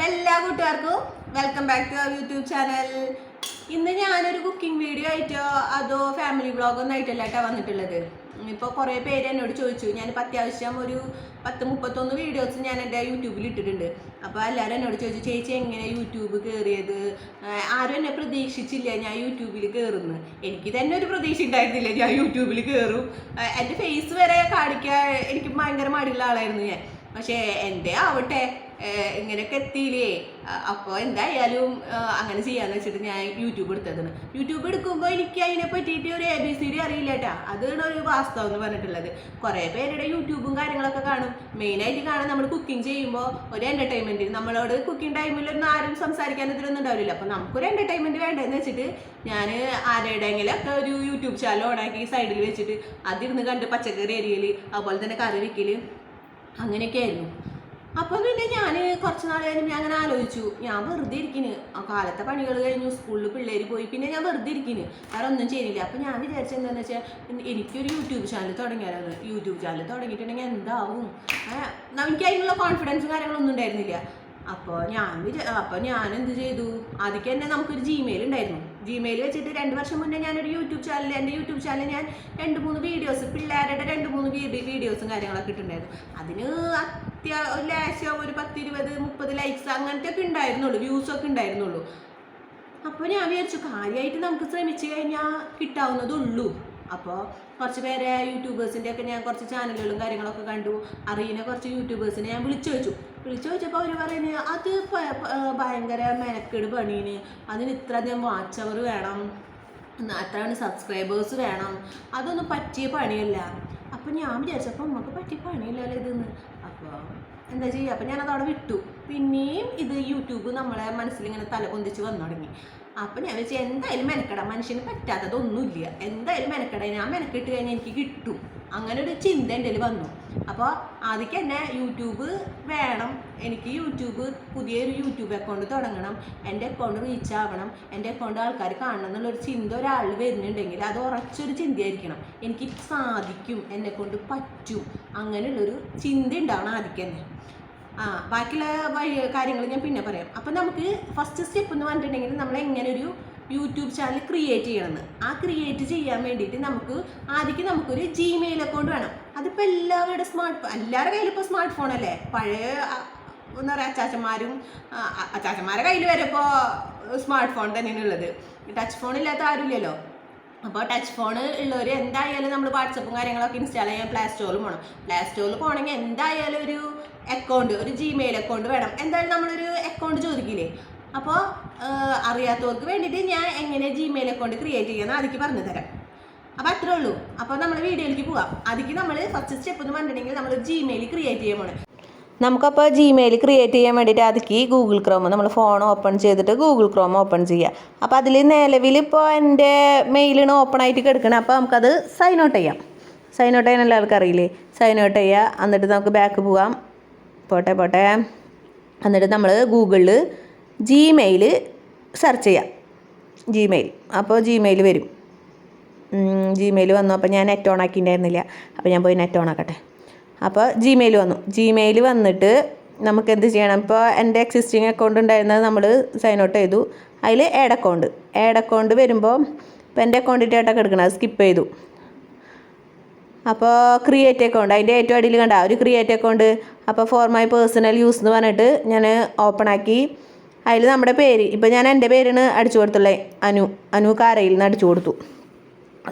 അപ്പൊ എല്ലാ കൂട്ടുകാർക്കും welcome back to our YouTube channel ഇന്ന് ഞാനൊരു കുക്കിംഗ് വീഡിയോ ആയിട്ടോ അതോ ഫാമിലി വ്ളോഗൊന്നും ആയിട്ടല്ല കേട്ടോ വന്നിട്ടുള്ളത്. ഇപ്പോൾ കുറേ പേര് എന്നോട് ചോദിച്ചു. ഞാൻ അത്യാവശ്യം ഒരു പത്ത് മുപ്പത്തൊന്ന് വീഡിയോസ് ഞാൻ എന്റെ യൂട്യൂബിൽ ഇട്ടിട്ടുണ്ട്. അപ്പോൾ എല്ലാവരും എന്നോട് ചോദിച്ചു ചേച്ചി എങ്ങനെ യൂട്യൂബ് കയറിയത് ആരും എന്നെ പ്രതീക്ഷിച്ചില്ല ഞാൻ യൂട്യൂബിൽ കയറുന്നു എനിക്ക് തന്നെ ഒരു പ്രതീക്ഷ ഉണ്ടായിരുന്നില്ല ഞാൻ യൂട്യൂബിൽ കയറും എന്റെ ഫേസ് വരെ കാണിക്കാൻ എനിക്ക് ഭയങ്കര മടിയുള്ള ആളായിരുന്നു ഞാൻ. പക്ഷേ എന്തേ ആവട്ടെ ഇങ്ങനെയൊക്കെ എത്തിയില്ലേ? അപ്പോൾ എന്തായാലും അങ്ങനെ ചെയ്യാന്ന് വെച്ചിട്ട് ഞാൻ യൂട്യൂബ് എടുത്തതാണ്. യൂട്യൂബ് എടുക്കുമ്പോൾ എനിക്ക് അതിനെ പറ്റിയിട്ട് ഒരു എ ബി സി ഡി അറിയില്ല കേട്ടാ. അതാണ് ഒരു വാസ്തവം എന്ന് പറഞ്ഞിട്ടുള്ളത്. കുറേ പേരുടെ യൂട്യൂബും കാര്യങ്ങളൊക്കെ കാണും. മെയിനായിട്ട് കാണാൻ നമ്മൾ കുക്കിംഗ് ചെയ്യുമ്പോൾ ഒരു എന്റർടൈൻമെന്റ് നമ്മളോട് കുക്കിംഗ് ടൈമിൽ ഒന്നും ആരും സംസാരിക്കാൻ ഇതിലൊന്നും ഉണ്ടാവില്ല അപ്പോൾ നമുക്കൊരു എന്റർടൈൻമെന്റ് വേണ്ടതെന്ന് വെച്ചിട്ട് ഞാൻ ആരുടെയെങ്കിലൊക്കെ ഒരു യൂട്യൂബ് ചാനൽ ഓണാക്കി സൈഡിൽ വെച്ചിട്ട് അതിരുന്ന് കണ്ട് പച്ചക്കറി അരിയൽ അതുപോലെ തന്നെ കറി വെക്കൽ അങ്ങനെയൊക്കെ ആയിരുന്നു അപ്പം പിന്നെ ഞാൻ കുറച്ച് നാൾ കഴിഞ്ഞ് ഞാൻ അങ്ങനെ ആലോചിച്ചു. ഞാൻ വെറുതെ ഇരിക്കുന്നു ആ കാലത്തെ പണികൾ കഴിഞ്ഞു. സ്കൂളിൽ പിള്ളേർ പോയി. പിന്നെ ഞാൻ വെറുതെ ഇരിക്കുന്നു വേറെ ഒന്നും ചെയ്യുന്നില്ല അപ്പം ഞാൻ വിചാരിച്ചത് എന്താണെന്ന് വെച്ചാൽ എനിക്കൊരു യൂട്യൂബ് ചാനൽ തുടങ്ങിയാലോ? യൂട്യൂബ് ചാനൽ തുടങ്ങിയിട്ടുണ്ടെങ്കിൽ എന്താവും? എനിക്ക് അതിനുള്ള കോൺഫിഡൻസും കാര്യങ്ങളൊന്നും ഉണ്ടായിരുന്നില്ല. അപ്പോൾ ഞാൻ അപ്പോൾ ഞാൻ എന്ത് ചെയ്തു? ആദ്യം തന്നെ നമുക്കൊരു ജിമെയിൽ ഉണ്ടായിരുന്നു. ജിമെയിൽ വെച്ചിട്ട് രണ്ട് വർഷം മുന്നേ ഞാനൊരു യൂട്യൂബ് ചാനൽ എന്റെ യൂട്യൂബ് ചാനൽ ഞാൻ രണ്ട് മൂന്ന് വീഡിയോസ് പിള്ളേരുടെ രണ്ട് മൂന്ന് വീഡിയോസും കാര്യങ്ങളൊക്കെ ഇട്ടുണ്ടായിരുന്നു അതിന് അത്യാ ഒരു ലാശം ഒരു പത്ത് ഇരുപത് മുപ്പത് ലൈക്സ് അങ്ങനത്തെ ഒക്കെ ഉണ്ടായിരുന്നുള്ളൂ വ്യൂസ് ഒക്കെ ഉണ്ടായിരുന്നുള്ളൂ. അപ്പോൾ ഞാൻ വിചാരിച്ചു കാര്യമായിട്ട് നമുക്ക് ശ്രമിച്ചു കഴിഞ്ഞാൽ കിട്ടാവുന്നതുള്ളൂ. അപ്പോൾ കുറച്ച് പേരെ യൂട്യൂബേഴ്സിന്റെ ഒക്കെ ഞാൻ കുറച്ച് ചാനലുകളും കാര്യങ്ങളൊക്കെ കണ്ടു. അറിയുന്ന കുറച്ച് യൂട്യൂബേഴ്സിനെ ഞാൻ വിളിച്ചു ചോദിച്ചു. വിളിച്ചു ചോദിച്ചപ്പോൾ അവർ പറയുന്നത് അത് ഭയങ്കര മെനക്കേട് പണീന്. അതിന് ഇത്ര അധികം വാച്ച് അവർ വേണം. അത്ര അത്രയാണ് സബ്സ്ക്രൈബേഴ്സ് വേണം. അതൊന്നും പറ്റിയ പണിയല്ല. അപ്പം ഞാൻ വിചാരിച്ചപ്പോൾ നമുക്ക് പറ്റിയ പണിയില്ലല്ലോ ഇതെന്ന്. അപ്പോൾ എന്താ ചെയ്യുക അപ്പം ഞാനത് അവിടെ വിട്ടു. പിന്നെയും ഇത് യൂട്യൂബ് നമ്മളെ മനസ്സിൽ ഇങ്ങനെ തല പൊന്തിച്ച് വന്നു തുടങ്ങി. അപ്പം ഞാൻ വെച്ചാൽ എന്തായാലും മെനക്കെടാം മനുഷ്യന് പറ്റാത്തതൊന്നുമില്ല. എന്തായാലും മെനക്കെടാം ഞാൻ മെനക്കെട്ട് കഴിഞ്ഞാൽ എനിക്ക് കിട്ടും. അങ്ങനെ ഒരു ചിന്ത എന്റെ വന്നു. അപ്പോൾ ആദ്യം തന്നെ യൂട്യൂബ് വേണം. എനിക്ക് യൂട്യൂബ് പുതിയൊരു യൂട്യൂബ് അക്കൗണ്ട് തുടങ്ങണം. എന്റെ അക്കൗണ്ട് റീച്ച് ആവണം. എന്റെ അക്കൗണ്ട് ആൾക്കാർ കാണണം എന്നുള്ളൊരു ചിന്ത ഒരാൾ വരുന്നുണ്ടെങ്കിൽ അത് ഉറച്ചൊരു ചിന്തയായിരിക്കണം. എനിക്ക് സാധിക്കും എന്നെ കൊണ്ട് പറ്റും അങ്ങനെയുള്ളൊരു ചിന്ത ഉണ്ടാവണം ആദ്യം തന്നെ ആ ബാക്കിയുള്ള കാര്യങ്ങൾ ഞാൻ പിന്നെ പറയാം. അപ്പം നമുക്ക് ഫസ്റ്റ് സ്റ്റെപ്പ് എന്ന് പറഞ്ഞിട്ടുണ്ടെങ്കിൽ നമ്മൾ എങ്ങനെ ഒരു യൂട്യൂബ് ചാനൽ ക്രിയേറ്റ് ചെയ്യണമെന്ന് ആ ക്രിയേറ്റ് ചെയ്യാൻ വേണ്ടിയിട്ട് നമുക്ക് ആദ്യം നമുക്കൊരു ജിമെയിൽ അക്കൗണ്ട് വേണം. അതിപ്പോൾ എല്ലാവരുടെ സ്മാർട്ട് ഫോൺ എല്ലാവരുടെ കയ്യിലും ഇപ്പോൾ സ്മാർട്ട് ഫോൺ അല്ലേ? പഴയ എന്താ പറയുക അച്ചാച്ചന്മാരും അച്ചാച്ചന്മാരുടെ കയ്യിൽ വരെ ഇപ്പോൾ സ്മാർട്ട് ഫോൺ തന്നെയാണ് ഉള്ളത്. ടച്ച് ഫോൺ ഇല്ലാത്ത ആരുമില്ലല്ലോ അപ്പോൾ ടച്ച് ഫോൺ ഉള്ളവർ എന്തായാലും നമ്മൾ വാട്സപ്പും കാര്യങ്ങളൊക്കെ ഇൻസ്റ്റാൾ ചെയ്യാൻ പ്ലേ സ്റ്റോറിൽ പോകണം പ്ലേ സ്റ്റോറിൽ പോകണമെങ്കിൽ എന്തായാലും ഒരു അക്കൗണ്ട് ഒരു ജിമെയിൽ അക്കൗണ്ട് വേണം. എന്തായാലും നമ്മളൊരു അക്കൗണ്ട് ചോദിക്കില്ലേ? അപ്പോൾ അറിയാത്തവർക്ക് വേണ്ടിയിട്ട് ഞാൻ എങ്ങനെ ജിമെയിൽ അക്കൗണ്ട് ക്രിയേറ്റ് ചെയ്യുന്ന അതിക്ക് പറഞ്ഞു തരാം. അപ്പോൾ അത്രേ ഉള്ളൂ. അപ്പോൾ നമ്മൾ വീഡിയോയിലേക്ക് പോവാം. അതിക്ക് നമ്മൾ ഫസ്റ്റ് സ്റ്റെപ്പ് എന്ന് പറഞ്ഞിട്ടുണ്ടെങ്കിൽ നമ്മൾ ജിമെയിൽ ക്രിയേറ്റ് ചെയ്യാൻ പോകണം നമുക്കപ്പോൾ ജിമെയിൽ ക്രിയേറ്റ് ചെയ്യാൻ വേണ്ടിയിട്ട് അതിക്ക് ഗൂഗിൾ ക്രോം നമ്മൾ ഫോൺ ഓപ്പൺ ചെയ്തിട്ട് ഗൂഗിൾ ക്രോം ഓപ്പൺ ചെയ്യുക അപ്പോൾ അതിൽ നിലവിൽ ഇപ്പോൾ എന്റെ മെയിലാണ് ഓപ്പൺ ആയിട്ട് കിടക്കണം അപ്പോൾ നമുക്കത് സൈൻ ഔട്ട് ചെയ്യാം. സൈൻ ഔട്ട് ചെയ്യാൻ എല്ലാവർക്കും അറിയില്ലേ? സൈൻ ഔട്ട് ചെയ്യുക എന്നിട്ട് നമുക്ക് ബാക്ക് പോകാം പോട്ടെ പോട്ടെ. എന്നിട്ട് നമ്മൾ ഗൂഗിളിൽ ജിമെയിൽ സെർച്ച് ചെയ്യാം. ജിമെയിൽ അപ്പോൾ ജിമെയിൽ വരും. ജിമെയിൽ വന്നു. അപ്പോൾ ഞാൻ നെറ്റ് ഓൺ ആക്കിയിട്ടുണ്ടായിരുന്നില്ല. അപ്പോൾ ഞാൻ പോയി നെറ്റ് ഓൺ ആക്കട്ടെ. അപ്പോൾ ജിമെയിൽ വന്നു. ജിമെയിൽ വന്നിട്ട് നമുക്ക് എന്ത് ചെയ്യണം? ഇപ്പോൾ എന്റെ എക്സിസ്റ്റിംഗ് അക്കൗണ്ട് ഉണ്ടായിരുന്നത് നമ്മൾ സൈൻ ഔട്ട് ചെയ്തു. അതിൽ ഏഡ് അക്കൗണ്ട് ഏഡ് അക്കൗണ്ട് വരുമ്പോൾ ഇപ്പോൾ എന്റെ അക്കൗണ്ടിന്റെ ആയിട്ടൊക്കെ എടുക്കണം. അത് സ്കിപ്പ് ചെയ്തു. അപ്പോൾ ക്രിയേറ്റ് അക്കൗണ്ട് അതിന്റെ ഏറ്റവും അടിയിൽ കണ്ട ഒരു ക്രിയേറ്റ് അക്കൗണ്ട് അപ്പോൾ ഫോർ മൈ പേഴ്സണൽ യൂസ് എന്ന് പറഞ്ഞിട്ട് ഞാൻ ഓപ്പൺ ആക്കി. അതിൽ നമ്മുടെ പേര്. ഇപ്പോൾ ഞാൻ എന്റെ പേരാണ് അടിച്ചു കൊടുത്തുള്ളത് അനു. അനു കാരയിൽ നിന്ന് അടിച്ചു കൊടുത്തു.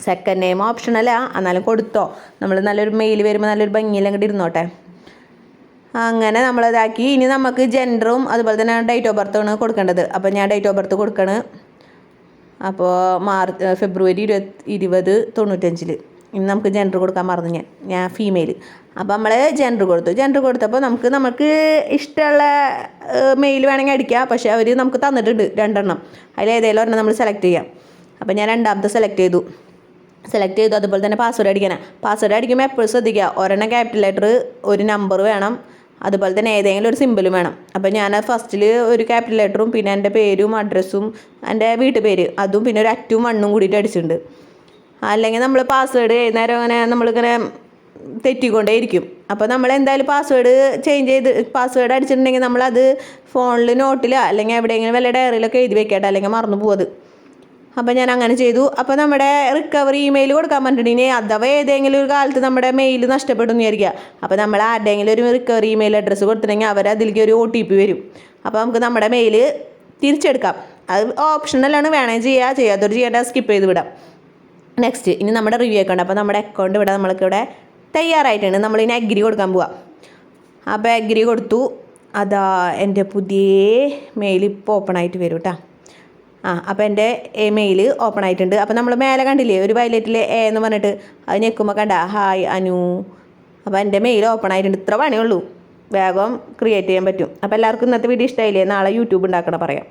സെക്കൻഡ് നെയിം ഓപ്ഷനല്ല എന്നാലും കൊടുത്തോ. നമ്മൾ നല്ലൊരു മെയിൽ വരുമ്പോൾ നല്ലൊരു ഭംഗിയിൽ അങ്ങോട്ട് ഇരുന്നോട്ടെ. അങ്ങനെ നമ്മൾ ഇതാക്കി. ഇനി നമുക്ക് ജെൻഡറും അതുപോലെ തന്നെ ഡേറ്റ് ഓഫ് ബർത്താണ് കൊടുക്കേണ്ടത്. അപ്പോൾ ഞാൻ ഡേറ്റ് ഓഫ് ബർത്ത് കൊടുക്കണ്. അപ്പോൾ മാർച്ച് ഫെബ്രുവരി ഇരുപത് ഇരുപത് തൊണ്ണൂറ്റഞ്ചിൽ ഇനി നമുക്ക് ജെൻഡർ കൊടുക്കാൻ മറന്നു ഞാൻ ഞാൻ ഫീമെയിൽ അപ്പോൾ നമ്മൾ ജെൻഡർ കൊടുത്തു. ജെൻഡർ കൊടുത്തപ്പോൾ നമുക്ക് നമുക്ക് ഇഷ്ടമുള്ള മെയിൽ വേണമെങ്കിൽ അടിക്കാം. പക്ഷേ അവർ നമുക്ക് തന്നിട്ടുണ്ട് രണ്ടെണ്ണം. അതിൽ ഏതെങ്കിലും ഒരെണ്ണം നമ്മൾ സെലക്ട് ചെയ്യാം. അപ്പോൾ ഞാൻ രണ്ടാമത്തെ സെലക്ട് ചെയ്തു. സെലക്ട് ചെയ്തു. അതുപോലെ തന്നെ പാസ്വേഡ് അടിക്കണം പാസ്വേഡ് അടിക്കുമ്പോൾ എപ്പോഴും ശ്രദ്ധിക്കുക. ഒരെണ്ണം ക്യാപിറ്റൽ ലെറ്റർ ഒരു നമ്പർ വേണം. അതുപോലെ തന്നെ ഏതെങ്കിലും ഒരു സിമ്പിളും വേണം. അപ്പോൾ ഞാൻ ഫസ്റ്റിൽ ഒരു ക്യാപിറ്റൽ ലെറ്ററും പിന്നെ എന്റെ പേരും അഡ്രസ്സും എന്റെ വീട്ടുപേര് അതും പിന്നെ ഒരു അറ്റും മണ്ണും കൂടിയിട്ട് അടിച്ചിട്ടുണ്ട്. അല്ലെങ്കിൽ നമ്മൾ പാസ്വേഡ് നേരം അങ്ങനെ നമ്മളിങ്ങനെ തെറ്റിക്കൊണ്ടേയിരിക്കും. അപ്പോൾ നമ്മൾ എന്തായാലും പാസ്വേഡ് ചേഞ്ച് ചെയ്ത് പാസ്വേഡ് അടിച്ചിട്ടുണ്ടെങ്കിൽ നമ്മളത് ഫോണിൽ നോട്ടിലോ അല്ലെങ്കിൽ എവിടെയെങ്കിലും വല്ല ഡയറിയിലൊക്കെ എഴുതി വെക്കട്ടെ അല്ലെങ്കിൽ മറന്നു പോവത്. അപ്പോൾ ഞാൻ അങ്ങനെ ചെയ്തു. അപ്പോൾ നമ്മുടെ റിക്കവറി ഇമെയിൽ കൊടുക്കാൻ പറഞ്ഞിട്ടുണ്ടെങ്കിൽ അഥവാ ഏതെങ്കിലും ഒരു കാലത്ത് നമ്മുടെ മെയിൽ നഷ്ടപ്പെടും എന്ന് വിചാരിക്കുക. അപ്പോൾ നമ്മൾ ആരുടെയെങ്കിലും ഒരു റിക്കവറി ഇമെയിൽ അഡ്രസ്സ് കൊടുത്തിട്ടുണ്ടെങ്കിൽ അവർ അതിലേക്ക് ഒരു ഒ ടി പി വരും. അപ്പോൾ നമുക്ക് നമ്മുടെ മെയിൽ തിരിച്ചെടുക്കാം. അത് ഓപ്ഷണലാണ് വേണമെങ്കിൽ ചെയ്യുക ചെയ്യാത്തവർ ചെയ്യേണ്ട സ്കിപ്പ് ചെയ്ത് വിടാം. നെക്സ്റ്റ് ഇനി നമ്മുടെ റിവ്യൂ അക്കൗണ്ട് അപ്പോൾ നമ്മുടെ അക്കൗണ്ട് ഇവിടെ നമ്മൾക്കിവിടെ തയ്യാറായിട്ടുണ്ട്. നമ്മൾ ഇനി അഗ്രി കൊടുക്കാൻ പോവാം. അപ്പോൾ അഗ്രി കൊടുത്തു. അതാ എന്റെ പുതിയ മെയിൽ ഇപ്പോൾ ഓപ്പൺ ആയിട്ട് വരും കേട്ടോ ആ അപ്പോൾ എന്റെ മെയിൽ ഓപ്പൺ ആയിട്ടുണ്ട്. അപ്പോൾ നമ്മൾ മേലെ കണ്ടില്ലേ? ഒരു വയലറ്റിൽ എ എന്ന് പറഞ്ഞിട്ട്. അത് ഞെക്കുമ്പോൾ കണ്ട ഹായ് അനു അപ്പോൾ എന്റെ മെയിൽ ഓപ്പൺ ആയിട്ടുണ്ട്. ഇത്ര പണിയുള്ളൂ വേഗം ക്രിയേറ്റ് ചെയ്യാൻ പറ്റും. അപ്പോൾ എല്ലാവർക്കും ഇന്നത്തെ വീഡിയോ ഇഷ്ടമായില്ലേ? നാളെ യൂട്യൂബ് ഉണ്ടാക്കണം പറയാം.